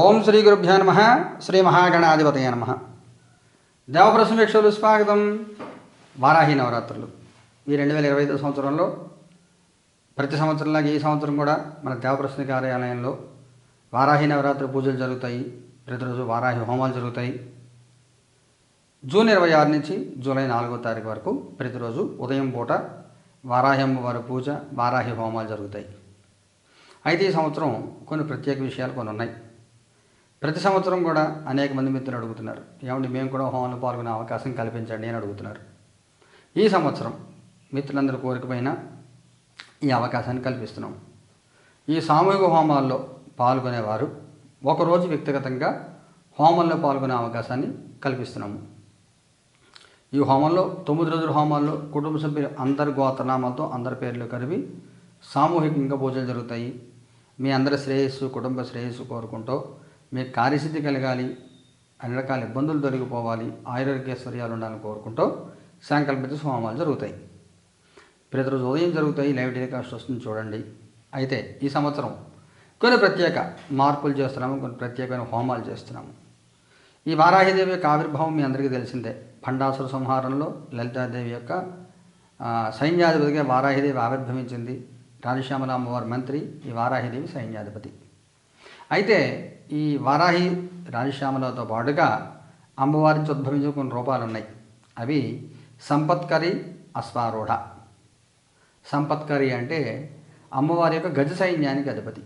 ఓం శ్రీ గురుభ్యో నమ. శ్రీ మహాగణాధిపతయ నమ. దేవప్రశ్న వీక్షలు స్వాగతం. వారాహి నవరాత్రులు. ఈ రెండు వేల ఇరవై ఐదు సంవత్సరంలో ప్రతి సంవత్సరంలాగా ఈ సంవత్సరం కూడా మన దేవప్రశ్న కార్యాలయంలో వారాహి నవరాత్రి పూజలు జరుగుతాయి. ప్రతిరోజు వారాహి హోమాలు జరుగుతాయి. జూన్ ఇరవై ఆరు నుంచి జూలై నాలుగో తారీఖు వరకు ప్రతిరోజు ఉదయం పూట వారాహి అమ్మవారి పూజ వారాహి హోమాలు జరుగుతాయి. అయితే ఈ సంవత్సరం కొన్ని ప్రత్యేక విషయాలు కొన్ని ఉన్నాయి ప్రతి సంవత్సరం కూడా అనేక మంది మిత్రులు అడుగుతున్నారు. ఏమండి మేము కూడా హోమంలో పాల్గొనే అవకాశం కల్పించండి అని అడుగుతున్నారు. ఈ సంవత్సరం మిత్రులందరి కోరికపైన ఈ అవకాశాన్ని కల్పిస్తున్నాం. ఈ సామూహిక హోమాల్లో పాల్గొనేవారు ఒకరోజు వ్యక్తిగతంగా హోమంలో పాల్గొనే అవకాశాన్ని కల్పిస్తున్నాము ఈ హోమంలో తొమ్మిది రోజుల హోమాల్లో కుటుంబ సభ్యులు అందరి గోత్రనామాలతో అందరి పేర్లు కలిపి సామూహికంగా పూజలు జరుగుతాయి. మీ అందరి శ్రేయస్సు కుటుంబ శ్రేయస్సు కోరుకుంటూ మీకు కార్యసిద్ధి కలగాలి అన్ని రకాల ఇబ్బందులు తొలగిపోవాలి ఆరోగ్యశ్వర్యాలు ఉండాలని కోరుకుంటూ సంకల్పిత హోమాలు జరుగుతాయి. ప్రతిరోజు ఉదయం జరుగుతాయి లైవ్ టెలికాస్ట్ వస్తుంది చూడండి. అయితే ఈ సంవత్సరం కొన్ని ప్రత్యేక మార్పులు చేస్తున్నాము కొన్ని ప్రత్యేకమైన హోమాలు చేస్తున్నాము. ఈ వారాహిదేవి యొక్క ఆవిర్భావం మీ అందరికీ తెలిసిందే. భండాసుర సంహారంలో లలితాదేవి యొక్క సైన్యాధిపతిగా వారాహిదేవి ఆవిర్భవించింది. రాజశ్యామల అమ్మవారి మంత్రి ఈ వారాహిదేవి సైన్యాధిపతి. అయితే ఈ వారాహి రాజశ్యామలతో పాటుగా అమ్మవారి నుంచి ఉద్భవించిన కొన్ని రూపాలు ఉన్నాయి అవి సంపత్కరి అశ్వారూఢ. సంపత్కరి అంటే అమ్మవారి యొక్క గజ సైన్యానికి అధిపతి.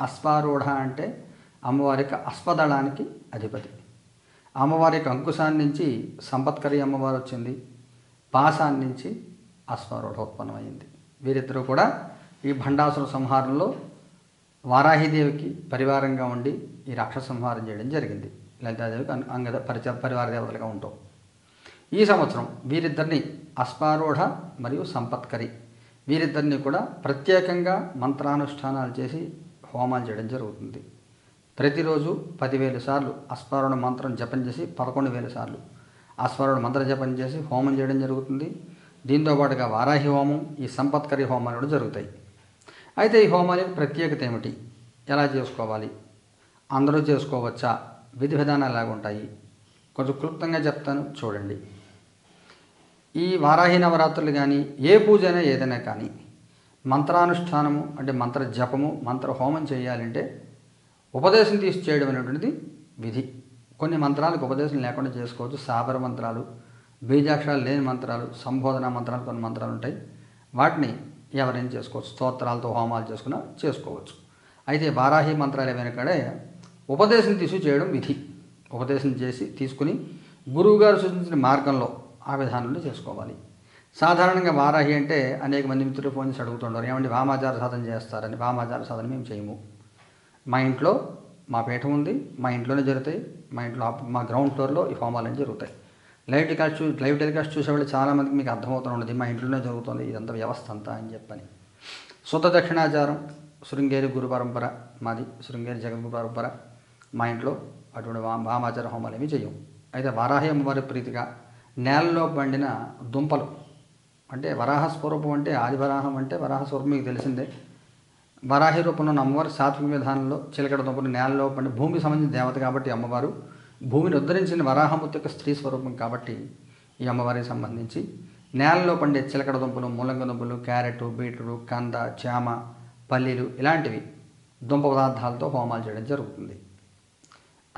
అశ్వారూఢ అంటే అమ్మవారి యొక్క అశ్వదళానికి అధిపతి. అమ్మవారి యొక్క అంకుశాన్ని నుంచి సంపత్కరి అమ్మవారు వచ్చింది. పాశాన్ని నుంచి అశ్వారూఢ ఉత్పన్నమైంది. వీరిద్దరూ కూడా ఈ భండాసుర సంహారంలో వారాహిదేవికి పరివారంగా ఉండి ఈ రాక్షస సంహారం చేయడం జరిగింది. లలితాదేవికి అంగద పరిచ పరివార దేవతలుగా ఉంటాం. ఈ సంవత్సరం వీరిద్దరిని అశ్వారూఢ మరియు సంపత్కరి. వీరిద్దరిని కూడా ప్రత్యేకంగా మంత్రానుష్ఠానాలు చేసి హోమాలు చేయడం జరుగుతుంది. ప్రతిరోజు పదివేల సార్లు అశ్వారుణ మంత్రం జపం చేసి పదకొండు వేల సార్లు అశ్వారుణ మంత్ర జపం చేసి హోమం చేయడం జరుగుతుంది. దీంతో పాటుగా వారాహి హోమం ఈ సంపత్కరి హోమాలు కూడా జరుగుతాయి. అయితే ఈ హోమాల ప్రత్యేకత ఏమిటి? ఎలా చేసుకోవాలి? అందరూ చేసుకోవచ్చా? విధి విధానాలు ఎలాగ ఉంటాయి? కొంచెం క్లుప్తంగా చెప్తాను చూడండి. ఈ వారాహి నవరాత్రులు కానీ ఏ పూజ అయినా ఏదైనా కానీ మంత్రానుష్ఠానము అంటే మంత్ర జపము మంత్ర హోమం చేయాలంటే ఉపదేశం తీసి చేయడం అనేటువంటిది విధి. కొన్ని మంత్రాలకు ఉపదేశం లేకుండా చేసుకోవచ్చు. సాబర మంత్రాలు బీజాక్షరాలు లేని మంత్రాలు సంబోధన మంత్రాలు కొన్ని మంత్రాలు ఉంటాయి. వాటిని ఎవరైనా చేసుకోవచ్చు. స్తోత్రాలతో హోమాలు చేసుకున్నా చేసుకోవచ్చు. అయితే వారాహి మంత్రాలు ఏమైనా కడే ఉపదేశం తీసి చేయడం విధి. ఉపదేశం చేసి తీసుకుని గురువుగారు సూచించిన మార్గంలో ఆ విధానంలో చేసుకోవాలి. సాధారణంగా వారాహి అంటే అనేక మంది మిత్రులు ఫోన్ చేసి అడుగుతుంటారు ఏమంటే వామాచార సాధన చేస్తారని? వామాచార సాధన మేము చేయము. మా ఇంట్లో మా పీఠం ఉంది మా ఇంట్లోనే జరుగుతాయి మా ఇంట్లో మా గ్రౌండ్ ఫ్లోర్లో ఈ హోమాలన్నీ జరుగుతాయి. లైవ్ టెలికాస్ట్ చూ లైవ్ టెలికాస్ట్ చూసేవాళ్ళు చాలామందికి మీకు అర్థమవుతూ ఉండదు. మా ఇంట్లోనే జరుగుతుంది. ఇదంతా వ్యవస్థ అంతా అని చెప్పని. శుద్ధ దక్షిణాచారం శృంగేరి గురు పరంపర మాది. శృంగేరి జగద్గురు పరంపర మా ఇంట్లో అటువంటి వామాచార హోమాలు ఏమీ చేయం అయితే వరాహి అమ్మవారి ప్రీతిగా నేలలో పండిన దుంపలు అంటే వరాహ స్వరూపం అంటే ఆది వరాహం అంటే వరాహ స్వరూపం మీకు తెలిసిందే. వరాహి రూపంలో ఉన్న అమ్మవారు సాత్విక విధానంలో చిలకడ దుంపలు నేలలో పండి భూమికి సంబంధించిన దేవత కాబట్టి అమ్మవారు భూమిని ఉద్ధరించిన వరాహమూర్తి యొక్క స్త్రీ స్వరూపం కాబట్టి ఈ అమ్మవారికి సంబంధించి నేలలో పండే చిలకడ దుంపలు ముల్లంగ దుంపలు క్యారెట్ బీట్రూట్ కంద చామ పల్లీలు ఇలాంటివి దుంప పదార్థాలతో హోమాలు చేయడం జరుగుతుంది.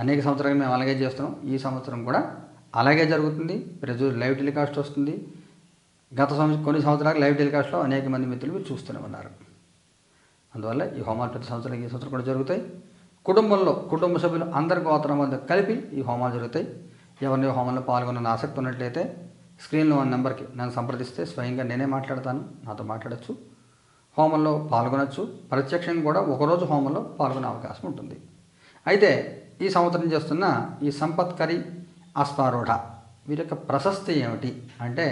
అనేక సంవత్సరాలు మేము అలాగే చేస్తున్నాం. ఈ సంవత్సరం కూడా అలాగే జరుగుతుంది. ప్రతి లైవ్ టెలికాస్ట్ వస్తుంది. గత సంవత్సరం కొన్ని సంవత్సరాలు లైవ్ టెలికాస్ట్లో అనేక మంది మిత్రులు చూస్తూనే ఉన్నారు. అందువల్ల ఈ హోమాలు ప్రతి సంవత్సరం ఈ సంవత్సరం కూడా జరుగుతాయి. కుటుంబంలో కుటుంబ సభ్యులు అందరి గోత్రం వద్ద కలిపి ఈ హోమాలు జరుగుతాయి. ఎవరిని హోమంలో పాల్గొన్న ఆసక్తి ఉన్నట్లయితే స్క్రీన్లో ఉన్న నెంబర్కి నన్ను సంప్రదిస్తే స్వయంగా నేనే మాట్లాడతాను. నాతో మాట్లాడచ్చు. హోమంలో పాల్గొనవచ్చు ప్రత్యక్షంగా కూడా ఒకరోజు హోమంలో పాల్గొనే అవకాశం ఉంటుంది. అయితే ఈ సంవత్సరం చేస్తున్న ఈ సంపత్కరి అశ్వారూఢ వీరి యొక్క ప్రశస్తి ఏమిటి అంటే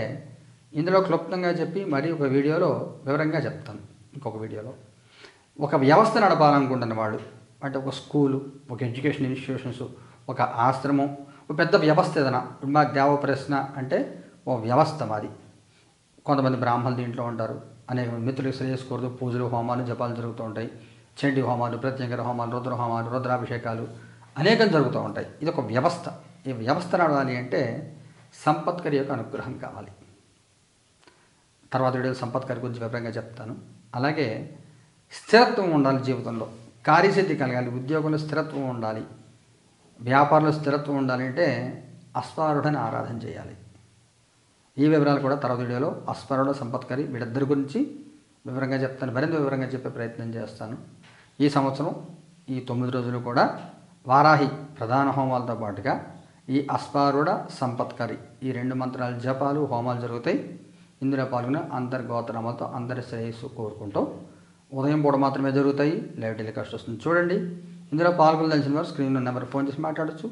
ఇందులో క్లుప్తంగా చెప్పి మరి ఒక వీడియోలో వివరంగా చెప్తాను. ఇంకొక వీడియోలో. ఒక వ్యవస్థ నడపాలనుకుంటున్న వాడు అంటే ఒక స్కూలు ఒక ఎడ్యుకేషన్ ఇన్స్టిట్యూషన్స్ ఒక ఆశ్రమం ఒక పెద్ద వ్యవస్థ ఏదైనా. మా దేవ ప్రశ్న అంటే ఓ వ్యవస్థ మాది. కొంతమంది బ్రాహ్మణులు దీంట్లో ఉంటారు. అనేక మిత్రులు మిత్రులకు కోరుతూ పూజలు హోమాలు జపాలు జరుగుతూ ఉంటాయి. చండి హోమాలు ప్రత్యేక హోమాలు రుద్ర హోమాలు రుద్రాభిషేకాలు అనేకం జరుగుతూ ఉంటాయి. ఇది ఒక వ్యవస్థ. ఈ వ్యవస్థ నడవాలి అంటే సంపత్కరి యొక్క అనుగ్రహం కావాలి. తర్వాత వీడియోలో సంపత్కరి గురించి వివరంగా చెప్తాను. అలాగే స్థిరత్వం ఉండాలి జీవితంలో. కార్యసిద్ధి కలగాలి ఉద్యోగంలో స్థిరత్వం ఉండాలి వ్యాపారంలో స్థిరత్వం ఉండాలంటే అస్వారుడని అస్పారుడని ఆరాధన చేయాలి. ఈ వివరాలు కూడా తర్వాత వీడియోలో అస్వరుడు సంపత్కరి వీళ్ళిద్దరి గురించి వివరంగా చెప్తాను మరింత వివరంగా చెప్పే ప్రయత్నం చేస్తాను. ఈ సంవత్సరం ఈ తొమ్మిది రోజులు కూడా వారాహి ప్రధాన హోమాలతో పాటుగా ఈ అస్పారుడ సంపత్కరి ఈ రెండు మంత్రాల జపాలు హోమాలు జరుగుతాయి. ఇందులో పాల్గొన్న అందరి గోత్రమాలతో అందరి శ్రేయస్సు కోరుకుంటూ ఉదయం పూట మాత్రమే జరుగుతాయి. లైవ్ టెలికాస్ట్ వస్తుంది. చూడండి. ఇందులో పాల్గొనదలిసిన వారు స్క్రీన్లో నెంబర్ ఫోన్ చేసి మాట్లాడచ్చు.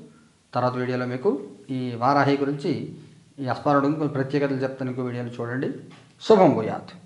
తర్వాత వీడియోలో మీకు ఈ వారాహి గురించి ఈ అస్పారుడు ప్రత్యేకతలు చెప్తాను. ఇంకో వీడియోలు చూడండి. శుభం భూయాత్.